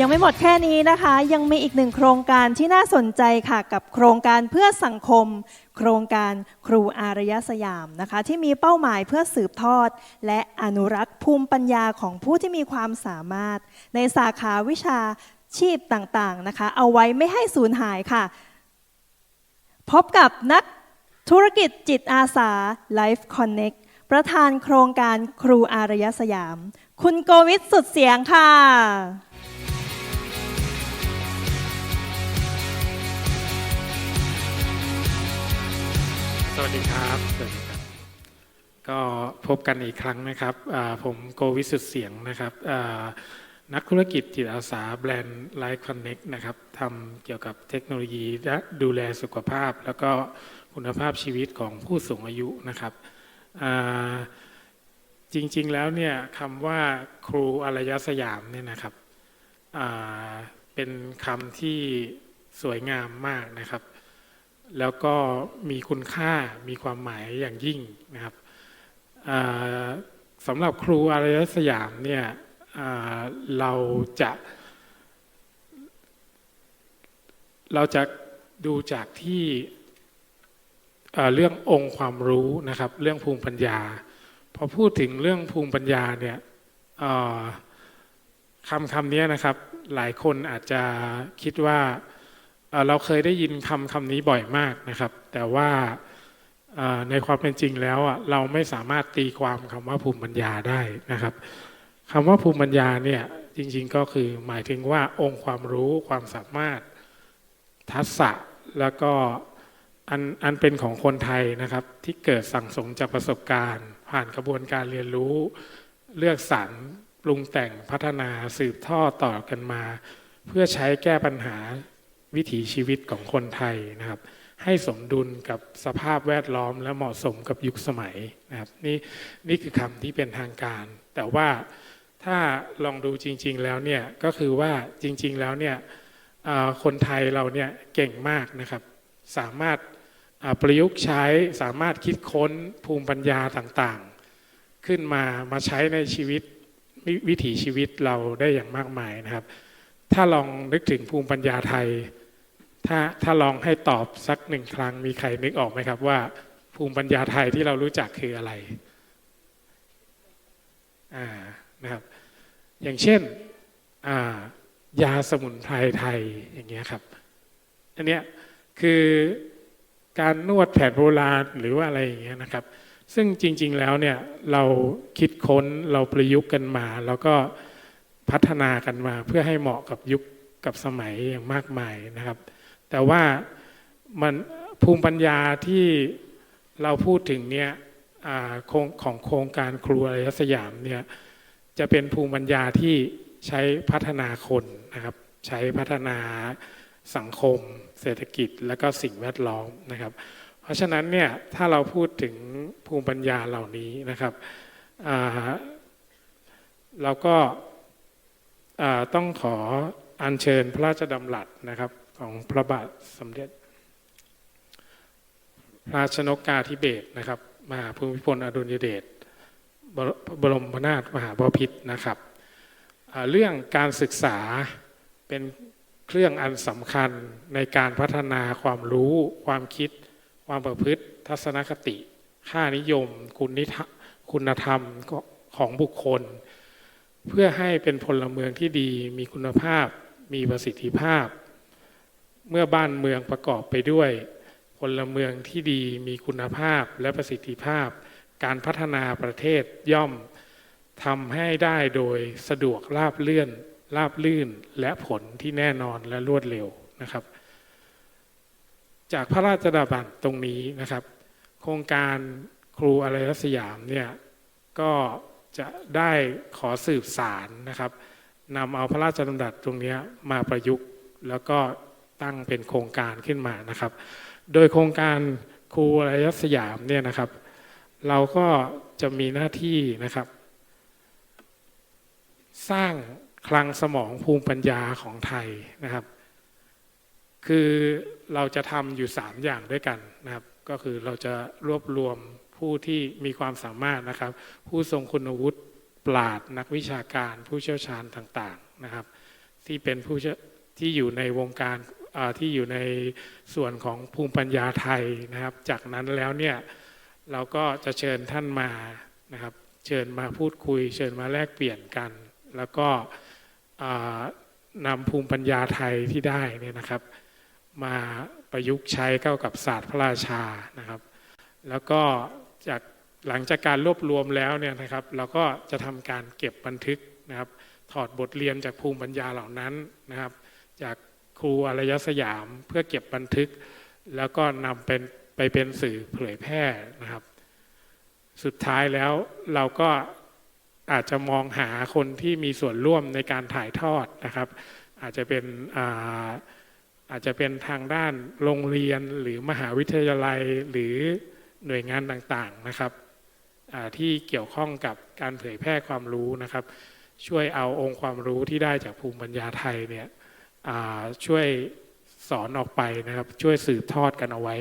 ยังไม่หมดแค่นี้นะคะ ยังมีอีกหนึ่งโครงการที่น่าสนใจค่ะ กับโครงการเพื่อสังคม โครงการครูอารยสยามนะคะ ที่มีเป้าหมายเพื่อสืบทอด และอนุรักษ์ภูมิปัญญาของผู้ที่มีความสามารถ ในสาขาวิชาชีพต่างๆนะคะ เอาไว้ไม่ให้สูญหายค่ะ พบกับนักธุรกิจจิตอาสา Life Connect ประธานโครงการครูอารยสยาม คุณโกวิทสุดเสียงค่ะ สวัสดีครับสวัสดีครับ ก็พบกันอีกครั้งนะครับ ผมโกวิสุทธิ์เสียงนะครับ นักธุรกิจจิตอาสาแบรนด์ Life Connect นะครับทำเกี่ยวกับเทคโนโลยีและดูแลสุขภาพ แล้วก็คุณภาพชีวิตของผู้สูงอายุนะครับ จริงๆแล้วเนี่ยคำว่าครูอารยสยามเนี่ยนะครับเป็นคำที่สวยงามมากนะครับ แล้วก็มีคุณค่ามีความหมายอย่างยิ่งนะครับสำหรับครูอารยสยามเนี่ยเราจะ เราจะดูจากที่เเรื่ององค์ความรู้นะครับ เรื่องภูมิปัญญาพอพูดถึงเรื่องภูมิปัญญาเนี่ยคำคำนี้นะครับ หลายคนอาจจะคิดว่า เราเคยได้ยินคำคำนี้บ่อยมากนะครับ แต่ว่าในความเป็นจริงแล้วเราไม่สามารถตีความคำว่าภูมิปัญญาได้นะครับคำว่าภูมิปัญญาเนี่ยจริงๆก็คือหมายถึงว่าองค์ความรู้ความสามารถทักษะแล้วก็อันอันเป็นของคนไทยนะครับ ที่เกิดสั่งสมจากประสบการณ์ ผ่านกระบวนการเรียนรู้ เลือกสรรปรุงแต่งพัฒนาสืบทอดต่อกันมา เพื่อใช้แก้ปัญหา วิถีชีวิตของคนไทยนะครับ ให้สมดุลกับสภาพแวดล้อมและเหมาะสมกับยุคสมัยนะครับนี่นี่คือคำที่เป็นทางการ แต่ว่าถ้าลองดูจริง ๆแล้วเนี่ยก็คือว่าจริง ๆแล้วเนี่ยคนไทยเราเนี่ยเก่งมากนะครับ สามารถประยุกต์ใช้สามารถคิดค้นภูมิปัญญาต่างๆ ขึ้นมามาใช้ในชีวิตวิถีชีวิตเราได้อย่างมากมายนะครับ ถ้าลองนึกถึงภูมิปัญญาไทย ถ้าถ้าลองให้ตอบสักหนึ่งครั้งมีใครนึกออกไหมครับว่า ภูมิปัญญาไทยที่เรารู้จักคืออะไรอ่านะครับ อย่างเช่นอ่ายาสมุนไพรไทยอย่างเงี้ยครับอันเนี้ยคือการนวดแผนโบราณหรือว่าอะไรอย่างเงี้ยนะครับ ซึ่งจริง ๆแล้วเนี่ยเราคิดค้นเราประยุกต์กันมา แล้วก็ พัฒนากันมาเพื่อให้เหมาะกับยุคกับสมัยอย่างมากมายนะครับ แต่ว่ามันภูมิปัญญาที่เราพูดถึงเนี่ยอ่าของโครงการครูอารยสยามเนี่ยจะเป็นภูมิปัญญาที่ใช้พัฒนาคนนะครับ ใช้พัฒนาสังคม เศรษฐกิจและก็สิ่งแวดล้อมนะครับ เพราะฉะนั้นเนี่ยถ้าเราพูดถึงภูมิปัญญาเหล่านี้นะครับอ่าเราก็ ต้องขออัญเชิญพระราชดำรัสนะครับของพระบาทสมเด็จพระราชนกกาธิเบศนะครับมหาภูมิพลอดุลยเดชบรบรมนาถมหาบพิตรนะครับเรื่องการศึกษาเป็นเครื่องอันสำคัญในการพัฒนาความรู้ ความคิด ความประพฤติ ทัศนคติ ค่านิยม คุณนิธรรมคุณธรรมของบุคคล เพื่อให้เป็นพลเมืองที่ดีมีคุณภาพ มีประสิทธิภาพ เมื่อบ้านเมืองประกอบไปด้วยพลเมืองที่ดีมีคุณภาพและประสิทธิภาพ การพัฒนาประเทศย่อมทำให้ได้โดยสะดวกราบเลื่อนราบลื่นและผลที่แน่นอนและรวดเร็วนะครับ จากพระราชดำรัสตรงนี้นะครับ โครงการครูอารยสยามเนี่ยก็ จะได้ขอสืบสารนะครับนำเอาพระราชดำรัสตรงนี้มาประยุกต์แล้วก็ตั้งเป็นโครงการขึ้นมานะครับ โดยโครงการครูอารยสยามเนี่ยนะครับ เราก็จะมีหน้าที่นะครับ สร้างคลังสมองภูมิปัญญาของไทยนะครับ คือเราจะทำอยู่ 3 อย่างด้วยกันนะครับ ก็คือเราจะรวบรวม ผู้ที่มีความสามารถนะครับ ผู้ทรงคุณวุฒิปราดนักวิชาการ ผู้เชี่ยวชาญต่างๆนะครับ ที่เป็นผู้ที่อยู่ในวงการที่อยู่ในส่วนของภูมิปัญญาไทยนะครับ จากนั้นแล้วเนี่ยเราก็จะเชิญท่านมานะครับ เชิญมาพูดคุย เชิญมาแลกเปลี่ยนกัน แล้วก็นำภูมิปัญญาไทยที่ได้เนี่ยนะครับ มาประยุกต์ใช้เข้ากับศาสตร์พระราชานะครับ แล้วก็ จากหลังจากการรวบรวมแล้วเนี่ยนะครับ เราก็จะทำการเก็บบันทึกนะครับ ถอดบทเรียนจากภูมิปัญญาเหล่านั้นนะครับ จากครูอารยสยามเพื่อเก็บบันทึก แล้วก็นำเป็นไปเป็นสื่อเผยแพร่นะครับ สุดท้ายแล้วเราก็อาจจะมองหาคนที่มีส่วนร่วมในการถ่ายทอดนะครับ อาจจะเป็นอาอาจจะเป็นทางด้านโรงเรียนหรือมหาวิทยาลัยหรือ หน่วยงานต่างๆนะครับที่เกี่ยวข้องกับการเผยแพร่ความรู้นะครับ ช่วยเอาองค์ความรู้ที่ได้จากภูมิปัญญาไทยเนี่ยช่วยสอนออกไปนะครับ ช่วยสืบทอดกันเอาไว้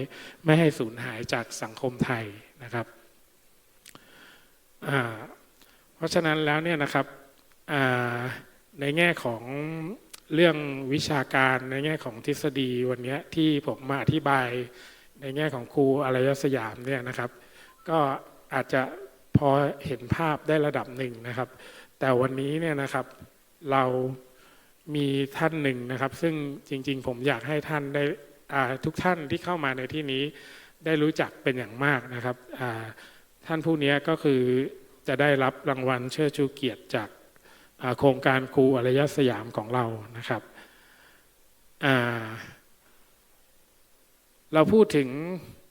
ไม่ให้สูญหายจากสังคมไทยนะครับเพราะฉะนั้นแล้วเนี่ยนะครับในแง่ของเรื่องวิชาการในแง่ของทฤษฎีวันนี้ที่ผมมาอธิบาย ในแง่ของครูอารยสยามเนี่ยนะครับ ก็อาจจะพอเห็นภาพได้ระดับหนึ่งนะครับ แต่วันนี้เนี่ยนะครับเรามีท่านหนึ่งนะครับ ซึ่งจริง ๆ ผมอยากให้ท่านได้ทุกท่านที่เข้ามาในที่นี้ได้รู้จักเป็นอย่างมากนะครับท่านผู้นี้ก็คือจะได้รับรางวัลเชิดชูเกียรติจากโครงการครูอารยสยามของเรานะครับ เราพูดถึง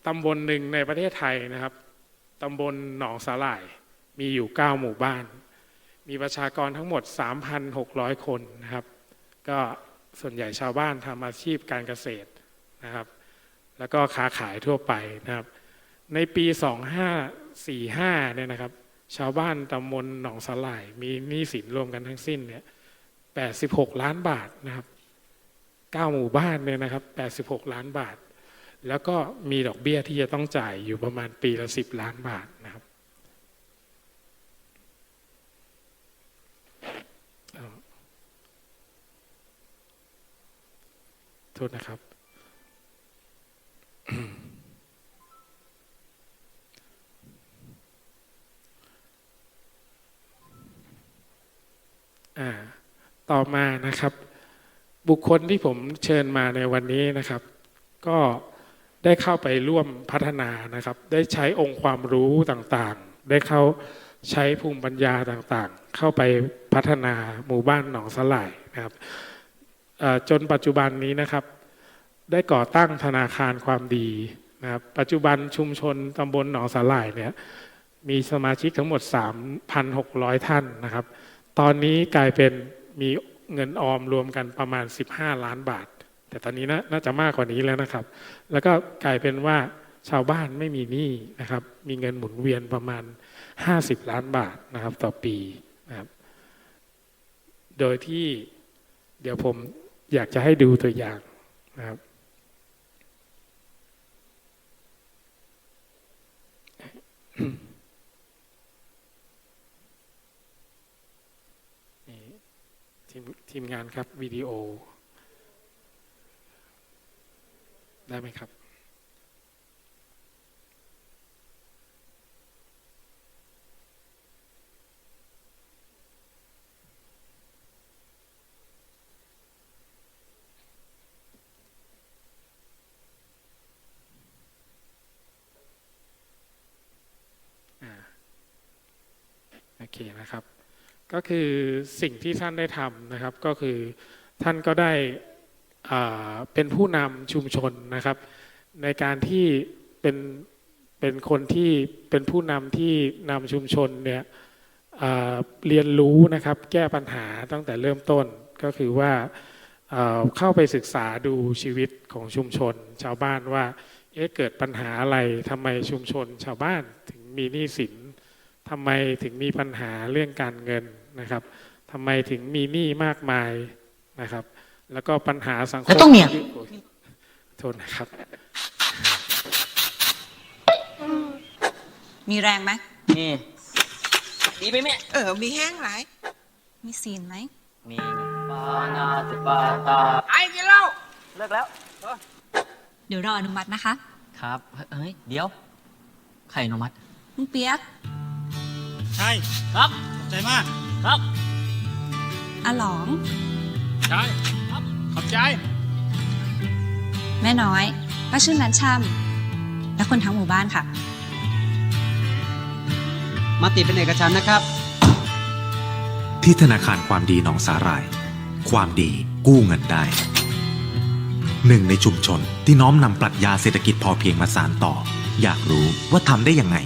ตำบลหนึ่งในประเทศไทยนะครับตำบลหนองสาหร่ายมีอยู่ 9 หมู่บ้าน มีประชากรทั้งหมด 3,600 คนนะครับ ก็ส่วนใหญ่ชาวบ้านทำอาชีพการเกษตรนะครับ แล้วก็ค้าขายทั่วไปนะครับ ในปี 2545 เนี่ยนะครับ ชาวบ้านตำบลหนองสลาย มีหนี้สินรวมกันทั้งสิ้นเนี่ย86 ล้านบาทนะครับ 9 หมู่บ้านเนี่ยนะครับ86 ล้านบาท แล้วก็มีดอกเบี้ยที่จะต้องจ่ายอยู่ประมาณปีละ10ล้านบาทนะครับโทษนะครับ ต่อมานะครับ บุคคลที่ผมเชิญมาในวันนี้นะครับ ก็ ได้เข้าไปร่วมพัฒนานะครับ ได้ใช้องค์ความรู้ต่างๆ ได้เข้าใช้ภูมิปัญญาต่างๆ เข้าไปพัฒนาหมู่บ้านหนองสลายนะครับจนปัจจุบันนี้นะครับ ได้ก่อตั้งธนาคารความดีนะครับปัจจุบันชุมชนตำบลหนองสาหร่ายเนี่ยมีสมาชิกทั้งหมด 3,600 ท่านนะครับ ตอนนี้กลายเป็นมีเงินออมรวมกันประมาณ 15 ล้านบาท แต่ตอนนี้น่าจะมากกว่านี้แล้วนะครับ แล้วก็กลายเป็นว่าชาวบ้านไม่มีหนี้นะครับ มีเงินหมุนเวียนประมาณ 50 ล้านบาทนะครับ ต่อปีนะครับ โดยที่เดี๋ยวผมอยากจะให้ดูตัวอย่างนะครับทีมงานครับวิดีโอ ได้ไหมครับอ่าโอเคนะครับ ก็คือสิ่งที่ท่านได้ทำนะครับ ก็คือท่านก็ได้ เป็นผู้นำชุมชนนะครับ ในการที่เป็นเป็นคนที่เป็นผู้นำที่นำชุมชนเนี่ยเรียนรู้นะครับแก้ปัญหาตั้งแต่เริ่มต้นก็คือว่าอ่าเข้าไปศึกษาดูชีวิตของชุมชน ชาวบ้านว่าเอ๊ะเกิดปัญหาอะไรทำไมชุมชน ชาวบ้านถึงมีหนี้สินทำไมถึงมีปัญหาเรื่องการเงินนะครับทำไมถึงมีหนี้มากมายนะครับ แล้วก็ปัญหาสังคมแล้วต้องเนี่ยโอ้ยโทษนะครับ มีแรงไหมนี่ดีไหมแม่เออ มีแห้งหลายมีซีนไหมมีปไอ้กินเหล้าเลิกแล้วเดี๋ยวรออนุมัตินะคะ ครับเฮ้ยเดี๋ยวใครอนุมัติลุงเปียกใช่ครับขอบใจมากครับอาหลองใช่ครับ ขอบใจ แม่น้อยป้าชื่อนันช่ำและคนทั้งหมู่บ้านค่ะมติเป็นเอกฉันท์นะครับ ที่ธนาคารความดีหนองสาหร่าย ความดีกู้เงินได้ หนึ่งในชุมชนที่น้อมนำปรัชญาเศรษฐกิจพอเพียงมาสานต่อ อยากรู้ว่าทำได้ยังไง